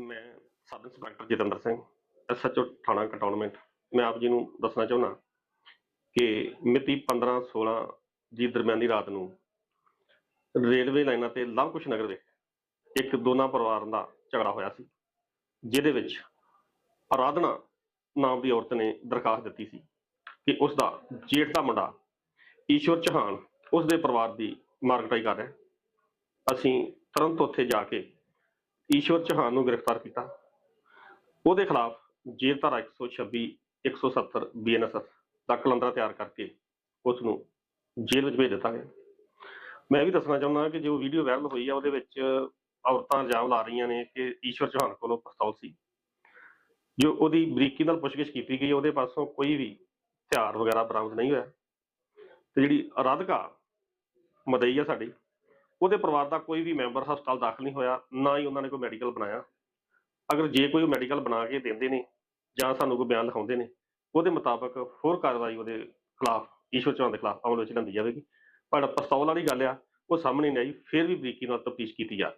ਮੈਂ sub inspector Jatinder Singh SHO ਥਾਣਾ cantonment. ਮੈਂ ਆਪ ਜੀ ਨੂੰ ਦੱਸਣਾ ਚਾਹੁੰਦਾ ਕਿ ਮਿਤੀ 15 16 ਦੀ ਦਰਮਿਆਨੀ ਰਾਤ ਨੂੰ ਰੇਲਵੇ ਲਾਈਨਾਂ ਤੇ ਲਵ ਨਗਰ ਦੇ ਇੱਕ ਦੋਨਾਂ ਪਰਿਵਾਰਾਂ ਦਾ ਝਗੜਾ ਹੋਇਆ ਸੀ, ਜਿਹਦੇ ਵਿੱਚ ਆਰਾਧਨਾ ਨਾਮ ਦੀ ਔਰਤ ਨੇ ਦਰਖਾਸਤ ਦਿੱਤੀ ਸੀ ਕਿ ਉਸ ਦਾ ਜੇਠ ਦਾ ਮੁੰਡਾ ਈਸ਼ਵਰ ਚੌਹਾਨ ਉਸ ਦੇ ਪਰਿਵਾਰ ਦੀ ਮਾਰਕਟਾਈ ਕਰ ਰਿਹਾ ਅਸੀਂ ਤੁਰੰਤ ਉੱਥੇ ਜਾ ਕੇ ਈਸ਼ਵਰ ਚੌਹਾਨ ਨੂੰ ਗ੍ਰਿਫਤਾਰ ਕੀਤਾ। ਉਹਦੇ ਖਿਲਾਫ ਜੇਲ੍ਹ ਧਾਰਾ 126 170 ਬੀਐਨਐਸਐਸ ਦਾ ਕਲੰਦਰਾ ਤਿਆਰ ਕਰਕੇ ਉਸ ਨੂੰ ਜੇਲ੍ਹ ਵਿੱਚ ਭੇਜ ਦਿੱਤਾ ਗਿਆ। ਮੈਂ ਇਹ ਵੀ ਦੱਸਣਾ ਚਾਹੁੰਦਾ ਕਿ ਜੋ ਵੀਡੀਓ ਵਾਇਰਲ ਹੋਈ ਆ, ਉਹਦੇ ਵਿੱਚ ਔਰਤਾਂ ਇਲਜ਼ਾਮ ਲਾ ਰਹੀਆਂ ਨੇ ਕਿ ਈਸ਼ਵਰ ਚੌਹਾਨ ਕੋਲੋਂ ਪਿਸਤੌਲ ਸੀ। ਜੋ ਉਹਦੀ ਬਰੀਕੀ ਨਾਲ ਪੁੱਛਗਿੱਛ ਕੀਤੀ ਗਈ, ਉਹਦੇ ਪਾਸੋਂ ਕੋਈ ਵੀ ਹਥਿਆਰ ਵਗੈਰਾ ਬਰਾਮਦ ਨਹੀਂ ਹੋਇਆ। ਤੇ ਜਿਹੜੀ ਅਰਾਧਕਾ ਮਦਈ ਆ ਸਾਡੀ ਉਹਦੇ ਪਰਿਵਾਰ ਦਾ ਕੋਈ ਵੀ ਮੈਂਬਰ ਹਸਪਤਾਲ ਦਾਖਲ ਨਹੀਂ ਹੋਇਆ, ਨਾ ਹੀ ਉਹਨਾਂ ਨੇ ਕੋਈ ਮੈਡੀਕਲ ਬਣਾਇਆ। ਅਗਰ ਜੇ ਕੋਈ ਮੈਡੀਕਲ ਬਣਾ ਕੇ ਦਿੰਦੇ ਨੇ ਜਾਂ ਸਾਨੂੰ ਕੋਈ ਬਿਆਨ ਲਿਖਾਉਂਦੇ ਨੇ, ਉਹਦੇ ਮੁਤਾਬਕ ਹੋਰ ਕਾਰਵਾਈ ਉਹਦੇ ਖਿਲਾਫ, ਈਸ਼ਵਰ ਚੌਹਾਨ ਦੇ ਖਿਲਾਫ ਅਮਲ ਵਿੱਚ ਲਿਆਂਦੀ ਜਾਵੇਗੀ। ਪਰ ਪਸਤੌਲ ਵਾਲੀ ਗੱਲ ਆ, ਉਹ ਸਾਹਮਣੇ ਨਹੀਂ ਆਈ, ਫਿਰ ਵੀ ਬਰੀਕੀ ਨਾਲ ਤਫਤੀਸ਼ ਕੀਤੀ ਜਾ